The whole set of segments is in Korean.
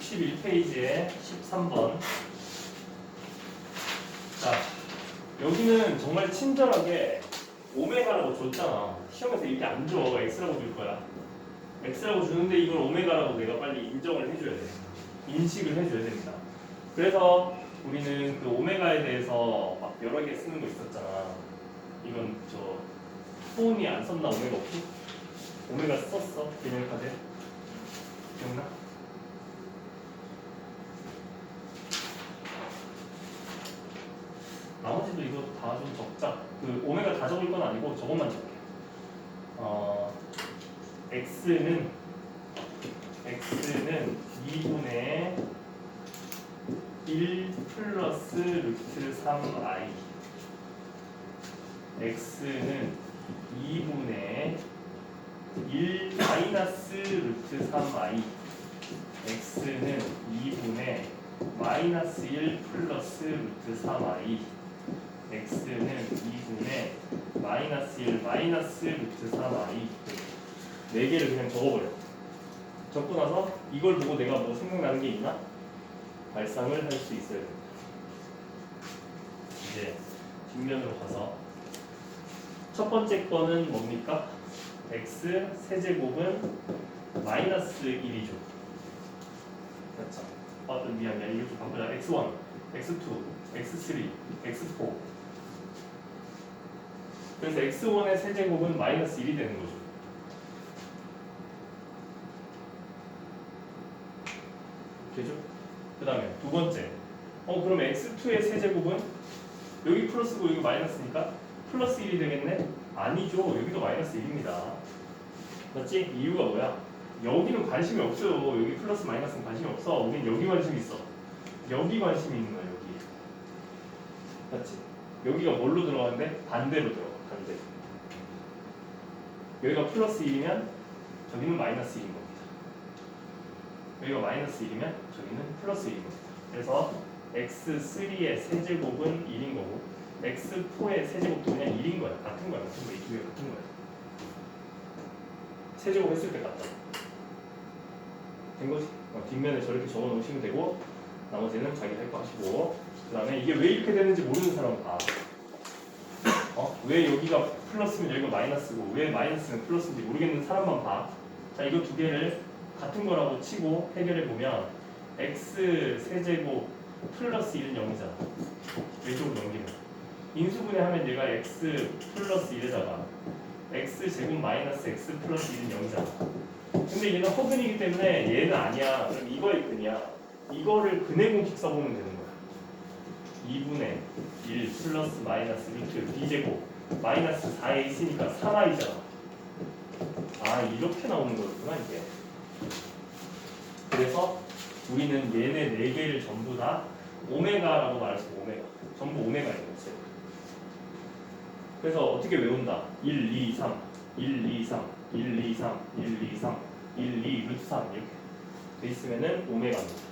61페이지에 13번. 자, 여기는 정말 친절하게 오메가라고 줬잖아. 시험에서 이렇게 안 줘. x라고 줄 거야. x라고 주는데 이걸 오메가라고 내가 빨리 인정을 해줘야 돼. 인식을 해줘야 됩니다. 그래서 우리는 그 오메가에 대해서 막 여러 개 쓰는 거 있었잖아. 이건 저 소음이 안 썼나 오메가 없이? 오메가 썼어 개념 카드 기억나? 나머지도 이거 다 좀 적자. 그 오메가 다 적을 건 아니고 저것만 적게. 어 x는 x는 2분의 1 플러스 루트 3i x는 2분의 1 마이너스 루트 3i x는 2분의 마이너스 1 플러스 루트 3i x는 2분의 마이너스 1 마이너스 루트 3i 네 개를 그냥 적어버려 적고 나서 이걸 보고 내가 뭐 생각나는 게 있나? 발상을 할 수 있어야 됩니다 이제 뒷면으로 가서 첫 번째 거는 뭡니까? x 세제곱은 마이너스 1이죠. 그렇죠. 어, 미안, 미안. 이거 좀 바꾸자. x1, x2, x3, x4. 그래서 x1의 세제곱은 마이너스 1이 되는 거죠. 되죠? 그 다음에 두 번째. 어, 그럼 x2의 세제곱은 여기 플러스고 여기 마이너스니까 플러스 1이 되겠네? 아니죠. 여기도 마이너스 1입니다. 맞지? 이유가 뭐야? 여기는 관심이 없어요. 여기 플러스 마이너스는 관심이 없어. 우린 여기 관심 있어. 여기 관심이 있는 거야, 여기. 맞지? 여기가 뭘로 들어가는데? 반대로 들어가, 반대. 여기가 플러스 1이면 저기는 마이너스 1인 겁니다. 여기가 마이너스 1이면 저기는 플러스 1인 겁니다. 그래서 x3의 세제곱은 1인 거고 x4의 세제곱도 그냥 1인 거야. 같은 거야. 같은 거야. 이 두 개 같은 거야. 세제곱 했을 때 같다. 된 거지? 어, 뒷면에 저렇게 적어 놓으시면 되고 나머지는 자기 할 거 하시고 그 다음에 이게 왜 이렇게 되는지 모르는 사람은 봐. 어? 왜 여기가 플러스면 여기가 마이너스고 왜 마이너스는 플러스인지 모르겠는 사람만 봐. 자 이거 두 개를 같은 거라고 치고 해결해 보면 x 세제곱 플러스 1은 0이잖아. 왼쪽으로 넘기면. 인수분해 하면 얘가 x 플러스 1에다가 x 제곱 마이너스 x 플러스 1은 0이잖아. 근데 얘는 허근이기 때문에 얘는 아니야. 그럼 이거의 근이야. 이거를 근의 공식 써보면 되는 거야. 2분의 1 플러스 마이너스 루트 b제곱 마이너스 4에 있으니까 3i잖아. 아 이렇게 나오는 거였구나 이게. 그래서 우리는 얘네 네 개를 전부 다 오메가라고 있고 오메가. 전부 오메가인 거지. 그래서 어떻게 외운다? 1, 2, 3, 1, 2, 3, 1, 2, 3, 1, 2, 3, 1, 2, 루트 3 이렇게 돼 있으면은 오메가입니다.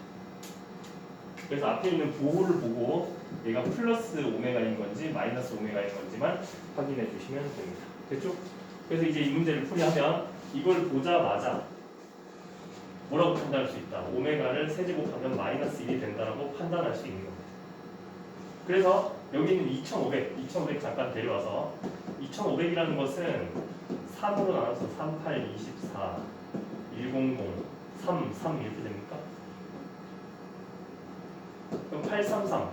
그래서 앞에 있는 보호를 보고 얘가 플러스 오메가인 건지 마이너스 오메가인 건지만 확인해 주시면 됩니다. 됐죠? 그래서 이제 이 문제를 풀이하면 이걸 보자마자 뭐라고 판단할 수 있다. 오메가를 세제곱하면 마이너스 1이 된다라고 판단할 수 있는 겁니다. 그래서 여기는 2500, 2500 잠깐 데려와서 2500이라는 것은 3으로 나눠서 38, 24, 100, 3, 3 이렇게 됩니까? 그럼 833,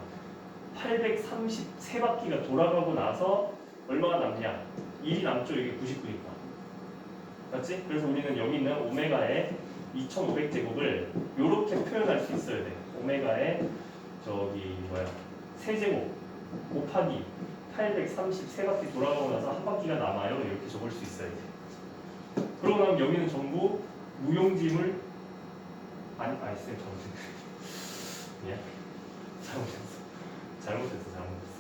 833바퀴가 돌아가고 나서 얼마가 남냐? 1이 남죠. 이게 99니까. 맞지? 그래서 우리는 여기 있는 오메가의 2500제곱을 이렇게 표현할 수 있어야 돼. 오메가의 저기 뭐야 세제곱 곱하기 833바퀴 돌아가고 나서 한 바퀴가 남아요. 이렇게 적을 수 있어야 돼. 그러고 나면 여기는 전부 무용지물 아니 쌤 잘못했어. 미안. 잘못했어. 잘못했어. 잘못했어.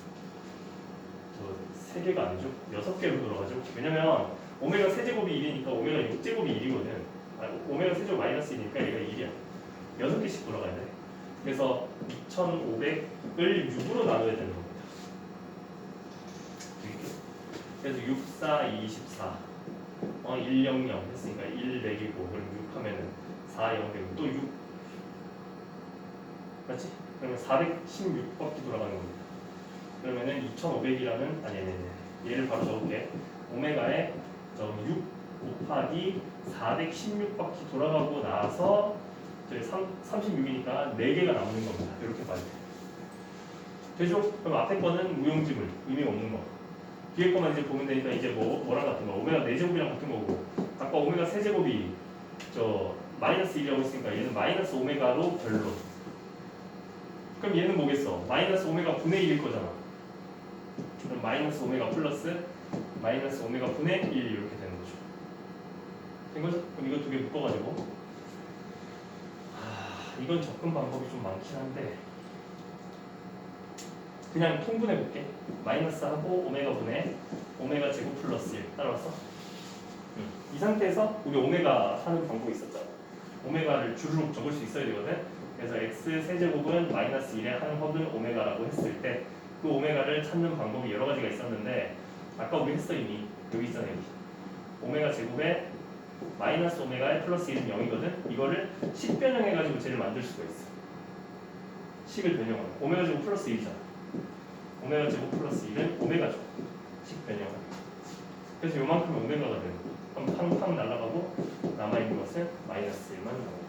저 세 개가 아니죠? 여섯 개로 들어가죠. 왜냐면 오메가 세제곱이 1이니까 오메가 6제곱이 1이거든. 아, 오메가 세제곱 마이너스 1이니까 얘가 1이야. 여섯 개씩 돌아가야 돼. 그래서 2,500을 6으로 나눠야 되는 겁니다. 그래서 6, 4, 24. 어, 1, 0, 0 했으니까 1 매기고 그럼 6 하면은 4, 0 되고 또 6, 맞지? 그러면 416바퀴 돌아가는 겁니다. 그러면은 2500이라는 아니 아니 아니 얘를 바로 적을게. 오메가에 저6 곱하기 416바퀴 돌아가고 나서 저희 36이니까 4개가 남는 겁니다. 이렇게 봐야 돼요. 되죠? 그럼 앞에 거는 무용지물, 의미가 없는 거. 뒤에 거만 이제 보면 되니까 이제 뭐, 뭐랑 같은 거, 오메가 4제곱이랑 같은 거고, 아까 오메가 세제곱이 저 마이너스 1이라고 했으니까 얘는 마이너스 오메가로 별로. 그럼 얘는 뭐겠어? 마이너스 오메가 분의 1일 거잖아. 그럼 마이너스 오메가 플러스 마이너스 오메가 분의 1 이렇게 되는 거죠. 된 거죠? 그럼 이거 두 개 묶어가지고 아, 이건 접근 방법이 좀 많긴 한데 그냥 통분해 볼게. 마이너스 하고 오메가 분의 오메가 제곱 플러스 1 따라왔어? 응. 이 상태에서 우리 오메가 하는 방법이 있었잖아. 오메가를 주르륵 적을 수 있어야 되거든. 그래서 x 세제곱은 마이너스 1의 한 허근 오메가라고 했을 때 그 오메가를 찾는 방법이 여러 가지가 있었는데 아까 우리 했어 이미. 여기 있잖아 여기. 오메가 제곱에 마이너스 오메가에 플러스 1은 0이거든. 이거를 식 변형해가지고 쟤를 만들 수가 있어. 식을 변형하면 오메가 제곱 플러스 1이잖아. 오메가 제곱 플러스 1은 오메가죠. 식 변형은 그래서 요만큼이 오메가가 되는 거야 그럼 팡팡 날아가 する。もの